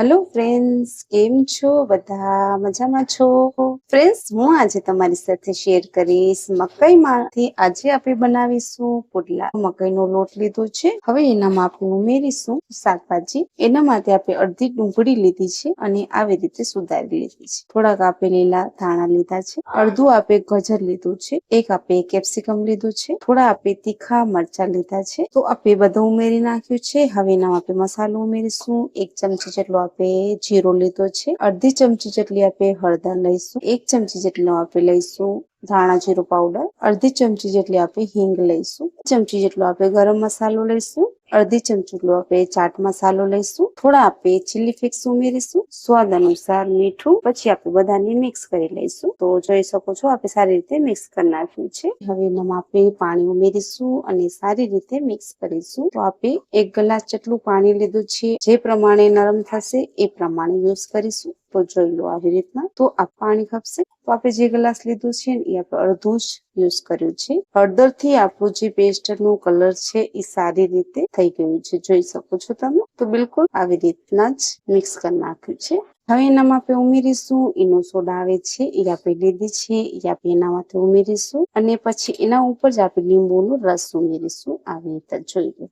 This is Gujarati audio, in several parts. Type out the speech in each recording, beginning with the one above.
હેલો ફ્રેન્ડ્સ કેમ છો? બધા મજામાં છો? ફ્રેન્ડ્સ હું આજે તમારી સાથે શેર કરીશ મકાઈમાંથી. આજે આપણે બનાવીશું પુડલા. મકાઈનો લોટ લીધો છે. હવે એનામાં આપણે ઉમેરીશું શાકભાજી. એના માટે આપણે અડધી ડુંગળી લીધી છે અને આવી રીતે સુધારી લીધી છે. થોડાક આપણે લીલા ધાણા લીધા છે. અડધું આપણે ગજર લીધું છે. એક આપણે કેપ્સિકમ લીધું છે. થોડા આપણે તીખા મરચા લીધા છે. તો આપણે બધું ઉમેરી નાખ્યું છે. હવે એનામાં આપણે મસાલો ઉમેરીશું. એક ચમચી જેટલો આપણે જીરો લીધો છે. અડધી ચમચી જેટલી આપણે હળદર લઈશું. એક ચમચી જેટલો આપણે લઈશું ધાણા જીરું પાવડર અડધી ચમચી જેટલી આપણે હિંગ લઈશું. ચમચી જેટલો આપણે ગરમ મસાલો લઈશું. અડધી ચમચી આપણે ચાટ મસાલો લઈશું. થોડા આપણે ચીલી ફ્લેક્સ ઉમેરીશું. સ્વાદ અનુસાર મીઠું. પછી આપણે બધાને મિક્સ કરી લઈશું. તો જોઈ શકો છો, આપણે સારી રીતે મિક્સ કરી નાખ્યું છે. હવે એનામાં આપણે પાણી ઉમેરીશું અને સારી રીતે મિક્સ કરીશું. તો આપણે એક ગ્લાસ જેટલું પાણી લીધું છે. જે પ્રમાણે નરમ થશે એ પ્રમાણે યુઝ કરીશું. તો જોઈ લો આવી રીતના, તો આ પાણી ખપશે તો આપણે જે ગ્લાસ લીધું છે એ આપણે અડધું જ યુઝ કર્યું છે. હળદરથી આપણું જે પેસ્ટનું કલર છે એ સારી રીતે થઈ ગયું છે. જોઈ શકો છો તમે? તો બિલકુલ આવી રીતના જ મિક્સ કરી નાખ્યું છે. હવે એનામાં આપણે ઉમેરીશું. એનો સોડા આવે છે એ આપણે લીધી છે એ આપણે એનામાંથી ઉમેરીશું. અને પછી એના ઉપર જ આપણે લીંબુનો રસ ઉમેરીશું. આવી રીતે જોઈ લો.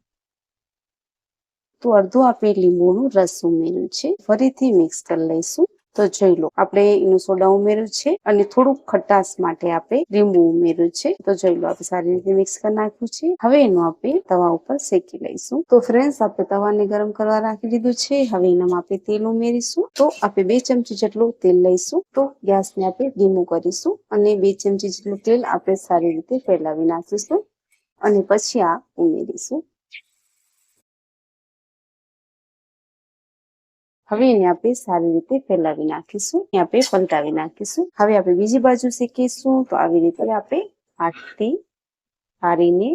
તો અડધું આપણે લીંબુનું રસ ઉમેર્યું છે. ફરીથી મિક્સ કરી લઈશું. તો જોઈ લો, આપણે એનું સોડા ઉમેર્યું છે અને થોડુંક ખટાશ માટે આપણે લીંબુ ઉમેર્યું છે. તો જોઈ લો, આપણે સારી રીતે મિક્સ કરી નાખ્યું છે. હવે એનું આપણે તવા ઉપર શેકી લઈશું. તો ફ્રેન્ડ્સ, આપણે તવાને ગરમ કરવા રાખી દીધું છે. હવે એનામાં આપણે તેલ ઉમેરીશું. તો આપણે બે ચમચી જેટલું તેલ લઈશું. તો ગેસને આપણે ધીમું કરીશું અને બે ચમચી જેટલું તેલ આપણે સારી રીતે ફેલાવી નાખીશું અને પછી આ ઉમેરીશું. હવે એને આપણે સારી રીતે ફેલાવી નાખીશું, એને આપણે પલટાવી નાખીશું. હવે આપણે બીજી બાજુ શીખીશું, તો આવી રીતે આપણે હાથથી હારીને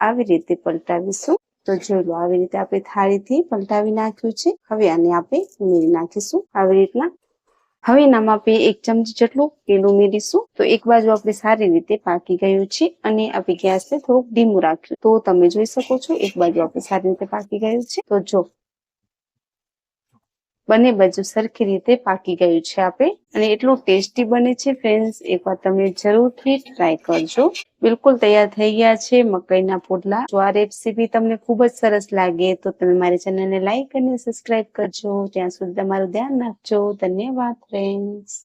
આવી રીતે પલટાવીશું. તો જોઈ આવી રીતે આપણે થાળીથી પલટાવી નાખ્યું છે. હવે આને આપણે ઉમેરી નાખીશું. આવી રીતના. હવે એનામાં આપણે એક ચમચી જેટલું તેલ ઉમેરીશું. તો એક બાજુ આપણે સારી રીતે પાકી ગયું છે અને આપણે ગેસને થોડુંક ધીમું રાખ્યું. તો તમે જોઈ શકો છો, એક બાજુ આપણે સારી રીતે પાકી ગયું છે. તો જો બંને બાજુ સરખી રીતે પાકી ગયું છે આપણે અને એટલું ટેસ્ટી બને છે ફ્રેન્ડ્સ એકવાર તમે જરૂરથી ટ્રાય કરજો. બિલકુલ તૈયાર થઈ ગયા છે મકાઈના પોટલા જો આ રેસીપી તમને ખૂબ જ સરસ લાગે તો તમે મારી ચેનલને લાઈક અને સબસ્ક્રાઇબ કરજો. ત્યાં સુધી તમારું ધ્યાન રાખજો. ધન્યવાદ ફ્રેન્ડ્સ